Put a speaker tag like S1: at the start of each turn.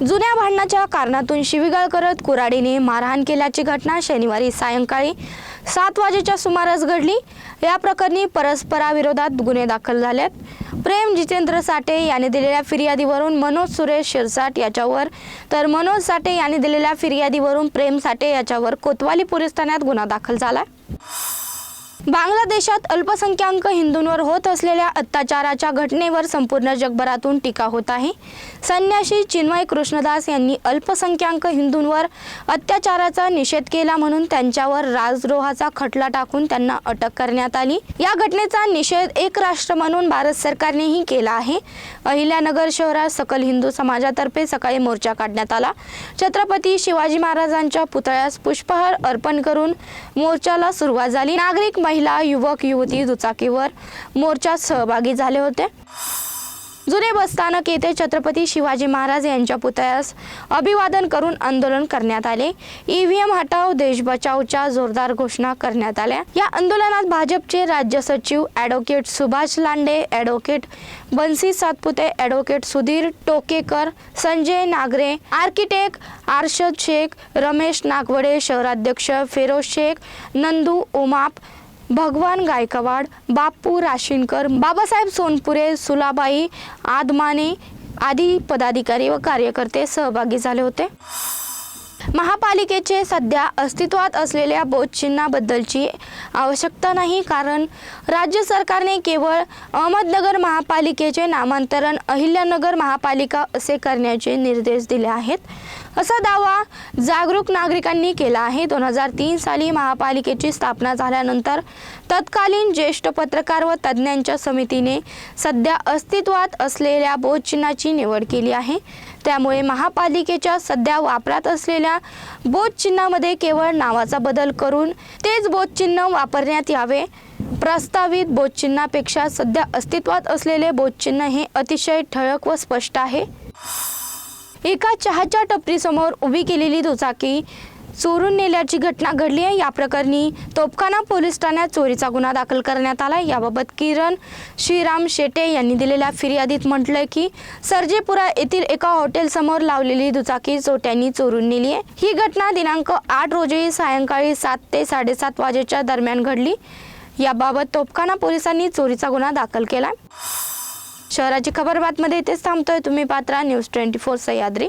S1: जुन्या भांडणाच्या कारणातून शिवीगाळ करत कुराडीने मारहाण केल्याची घटना शनिवारी सायंकाळी सात वाजेच्या सुमारास घडली. या प्रकरणी परस्पराविरोधात गुन्हे दाखल झालेत. प्रेम जितेंद्र साठे याने दिलेल्या फिर्यादीवरून मनोज सुरेश शिरसाट याच्यावर तर मनोज साठे याने दिलेल्या फिर्यादीवरून प्रेम साठे याच्यावर कोतवाली पोलीस ठाण्यात गुन्हा दाखल झाला. बांगलादेशात अल्पसंख्याक हिंदूंवर होत असलेल्या अत्याचाराच्या घटनेवर संपूर्ण जगभरातून टीका होत आहे. संन्याशी चिन्मय कृष्णदास यांनी अल्पसंख्याक हिंदूंवर अत्याचाराचा निषेध केला म्हणून त्यांच्यावर राजद्रोहाचा खटला टाकून त्यांना अटक करण्यात आली. या घटनेचा निषेध एक राष्ट्र म्हणून भारत सरकारनेही केला आहे. अहिल्यानगर शहरात सकल हिंदू समाजातर्फे सकाळी मोर्चा काढण्यात आला. छत्रपती शिवाजी महाराजांच्या पुतळ्यास पुष्पहार अर्पण करून मोर्चाला सुरुवात झाली. नागरिक महिला युवक युवती दुचाकीवर मोर्चात सहभागी झाले होते. जुने बसस्थानक येथे छत्रपती शिवाजी महाराज यांच्या पुतळ्यास अभिवादन करून आंदोलन करण्यात आले. ईव्हीएम हटाव देश बचावच्या जोरदार घोषणा करण्यात आल्या. या आंदोलनात भाजपचे राज्य सचिव advocate Subhash Lande advocate Bansi Satpute advocate Sudhir Tokekar Sanjay Nagare architect Arshad Shaikh Ramesh Nagawade शहराध्यक्ष फिरोज शेख नंदू उमाप भगवान गायकवाड बापू राशीनकर बाबासाहेब सोनपुरे सुलाबाई आदमाने आदी पदाधिकारी व कार्यकर्ते सहभागी झाले होते. महापालिकेचे सध्या अस्तित्वात असलेल्या बोधचिन्हाबद्दलची आवश्यकता नाही कारण राज्य सरकारने केवळ अहमदनगर महापालिकेचे नामांतरण अहिल्यानगर महापालिका असे करण्याचे निर्देश दिले आहेत. असा दावा जागरूक नागरिकांनी केला आहे. दोन हजार तीन साली महापालिकेची स्थापना झाल्यानंतर तत्कालीन ज्येष्ठ पत्रकार व तज्ज्ञांच्या समितीने सध्या अस्तित्वात असलेल्या बोधचिन्हाची निवड केली आहे. त्यामुळे महापालिकेच्या सध्या वापरात असलेल्या बोधचिन्हामध्ये केवळ नावाचा बदल करून तेच बोधचिन्ह वापरण्यात यावे. प्रस्तावित बोधचिन्हापेक्षा सध्या अस्तित्वात असलेले बोधचिन्ह हे अतिशय ठळक व स्पष्ट आहे. एका चहाच्या टपरीसमोर उभी केलेली दुचाकी चोरून नेल्याची घटना घडली आहे. या प्रकरणी तोपखाना पोलीस ठाण्यात चोरीचा गुन्हा दाखल करण्यात आला याबाबत किरण श्रीराम शेटे यांनी दिलेल्या फिर्यादीत म्हटलंय की सर्जेपुरा येथील एका हॉटेलसमोर लावलेली दुचाकी चोट्यांनी चोरून नेली आहे. ही घटना दिनांक आठ रोजी सायंकाळी सात ते साडेसात वाजेच्या दरम्यान घडली. याबाबत तोपखाना पोलिसांनी चोरीचा गुन्हा दाखल केला शहराची खबर बातमध्ये इथेच थांबतोय. तुम्ही पात्रा न्यूज ट्वेंटी फोर सह्याद्री.